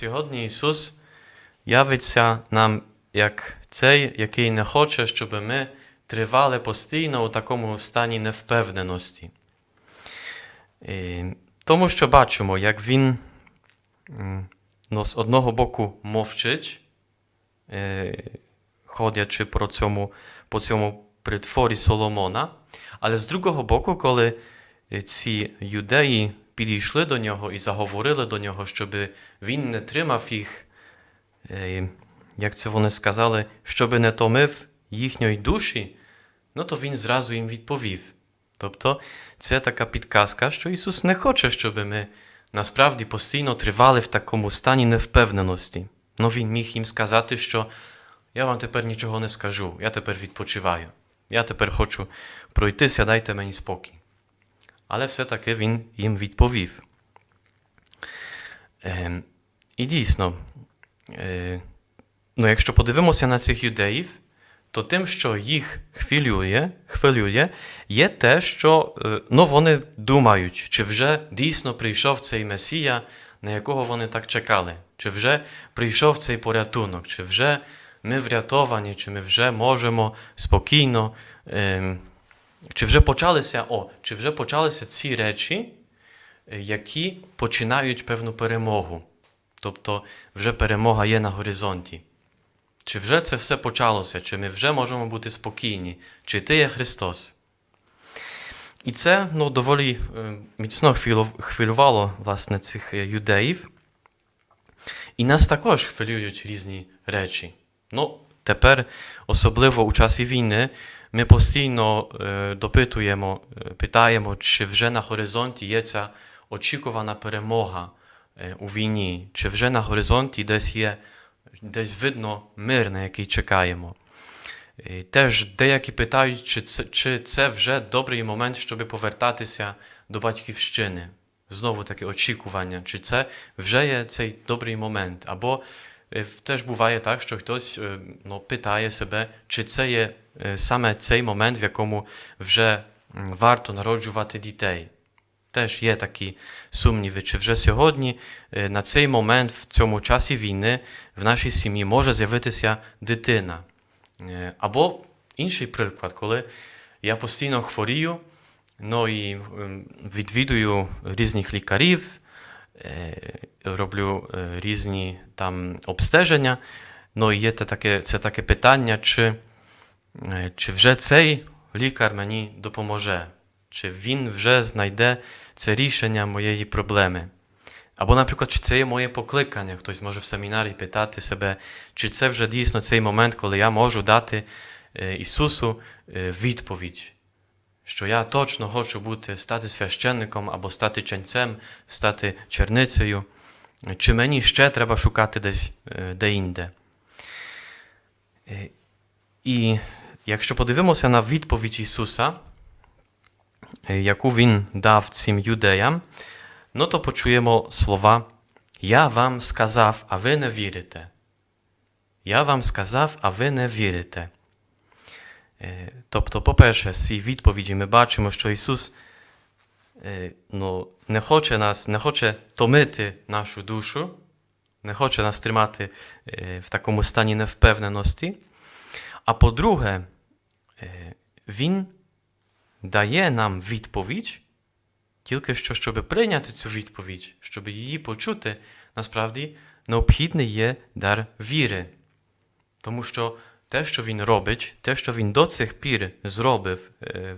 Сьогодні Ісус явиться нам як цей, який не хоче, щоб ми тривали постійно у такому стані невпевненості. І, тому що бачимо, як Він ну, з одного боку мовчить, е, ходячи по цьому, по цьому притворі Соломона, але з другого боку, коли ці юдеї підійшли до нього і заговорили до нього, щоб він не тримав їх, е, як це вони сказали, щоб не томив їхньої душі, ну то він зразу їм відповів. Тобто це така підказка, що Ісус не хоче, щоб ми насправді постійно тривали в такому стані невпевненості. Ну Він міг їм сказати, що я вам тепер нічого не скажу, я тепер відпочиваю. Я тепер хочу пройтися, дайте мені спокій. Але все-таки він їм відповів. Е, і дійсно, е, ну, якщо подивимося на цих юдеїв, то тим, що їх хвилює, хвилює, є те, що е, ну, вони думають, чи вже дійсно прийшов цей Месія, на якого вони так чекали, чи вже прийшов цей порятунок, чи вже ми врятовані, чи ми вже можемо спокійно. Е, чи вже почалися, о, чи вже почалися ці речі, е, які починають певну перемогу? Тобто вже перемога є на горизонті. Чи вже це все почалося, чи ми вже можемо бути спокійні, чи ти є Христос? І це ну, доволі е, міцно хвилювало власне, цих е, юдеїв. І нас також хвилюють різні речі. Ну, тепер, особливо у часі війни, ми постійно е, допитуємо, е, питаємо, чи вже на горизонті є ця очікувана перемога е, у війні, чи вже на горизонті десь є, десь видно мир, на який чекаємо. Теж деякі питають, чи це, чи це вже добрий момент, щоб повертатися до батьківщини. Знову таке очікування, чи це вже є цей добрий момент. Або теж буває так, що хтось е, ну, питає себе, чи це є е, саме цей момент, в якому вже варто народжувати дітей. Теж є такі сумніви, чи вже сьогодні, е, на цей момент, в цьому часі війни, в нашій сім'ї може з'явитися дитина. Е, Або інший приклад, коли я постійно хворію, ну і відвідую різних лікарів, е, роблю е, різні там обстеження. Ну і є таке, це таке питання, чи, е, чи вже цей лікар мені допоможе, чи він вже знайде це рішення моєї проблеми. Або, наприклад, чи це є моє покликання, хтось може в семінарі питати себе, чи це вже дійсно цей момент, коли я можу дати е, Ісусу е, відповідь, що я точно хочу бути, стати священником або стати ченцем, стати черницею, чи мені ще треба шукати десь е, де-інде. Е, І якщо подивимося на відповідь Ісуса, е, яку Він дав цим юдеям, ну то почуємо слова Я вам сказав, а ви не вірите. Я вам сказав, а ви не вірите. Е, Тобто, по-перше, з цієї відповіді ми бачимо, що Ісус е, ну, не хоче нас, не хоче томити нашу душу, не хоче нас тримати е, в такому стані невпевненості. А по-друге, е, Він дає нам відповідь, тільки що, щоб прийняти цю відповідь, щоб її почути, насправді необхідний є дар віри. Тому що те, що він робить, те, що він до цих пір зробив е,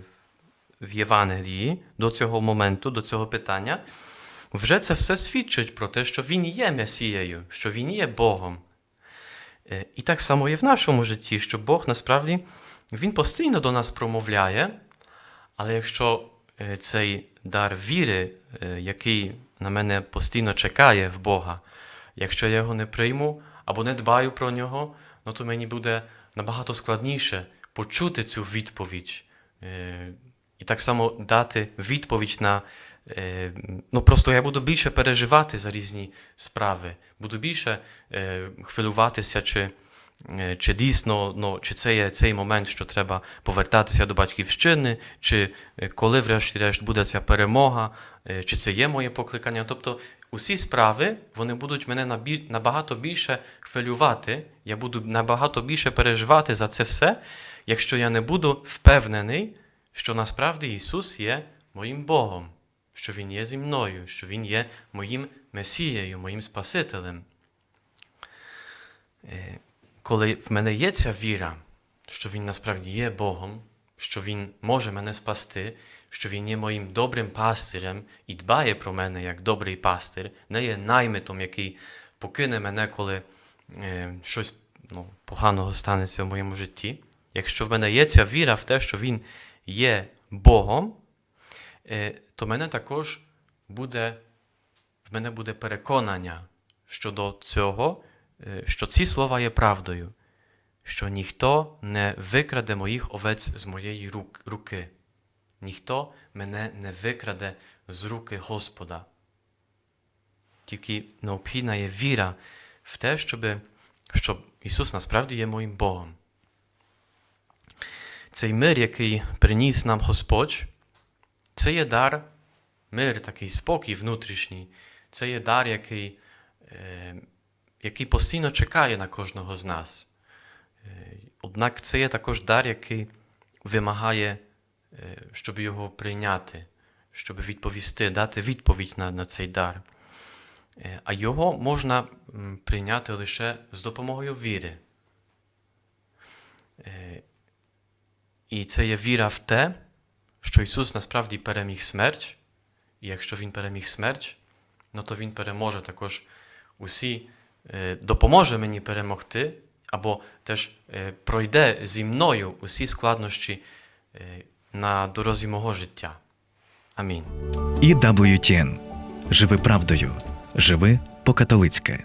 в- Євангелії, до цього моменту, до цього питання, вже це все свідчить про те, що він є Месією, що він є Богом. Е, І так само є в нашому житті, що Бог насправді він постійно до нас промовляє, але якщо е, цей дар віри, який на мене постійно чекає в Бога, якщо я його не прийму або не дбаю про нього, ну то мені буде набагато складніше почути цю відповідь. Е, І так само дати відповідь на. е, Ну, просто я буду більше переживати за різні справи, буду більше е, хвилюватися, чи, чи дійсно ну, чи це є цей момент, що треба повертатися до батьківщини, чи коли, врешті-решт, буде ця перемога, чи це є моє покликання. Тобто усі справи вони будуть мене набагато більше хвилювати, я буду набагато більше переживати за це все, якщо я не буду впевнений, що насправді Ісус є моїм Богом, що Він є зі мною, що Він є моїм Месією, моїм Спасителем. Е, Коли в мене є ця віра, що Він насправді є Богом, що Він може мене спасти, що Він є моїм добрим пастирем і дбає про мене як добрий пастир, не є наймитом, який покине мене, коли е, щось ну, поганого станеться в моєму житті. Якщо в мене є ця віра в те, що Він є Богом, е, то мене також буде, в мене буде переконання щодо цього, е, що ці слова є правдою, що ніхто не викраде моїх овець з моєї рук- руки, ніхто мене не викраде з руки Господа. Тільки необхідна є віра в те, щоб, що Ісус насправді є моїм Богом. Цей мир, який приніс нам Господь, це є дар, мир, такий спокій внутрішній, це є дар, який, е, який постійно чекає на кожного з нас. Е, Однак це є також дар, який вимагає, щоб його прийняти, щоб відповісти, дати відповідь на, на цей дар. Е, А його можна прийняти лише з допомогою віри. Е, І це є віра в те, що Ісус насправді переміг смерть, і якщо Він переміг смерть, ну то Він переможе також усі, е, допоможе мені перемогти, або теж е, пройде зі мною усі складнощі е, на дорозі мого життя. Амінь. І WTN. Живи правдою. Живи по-католицьки.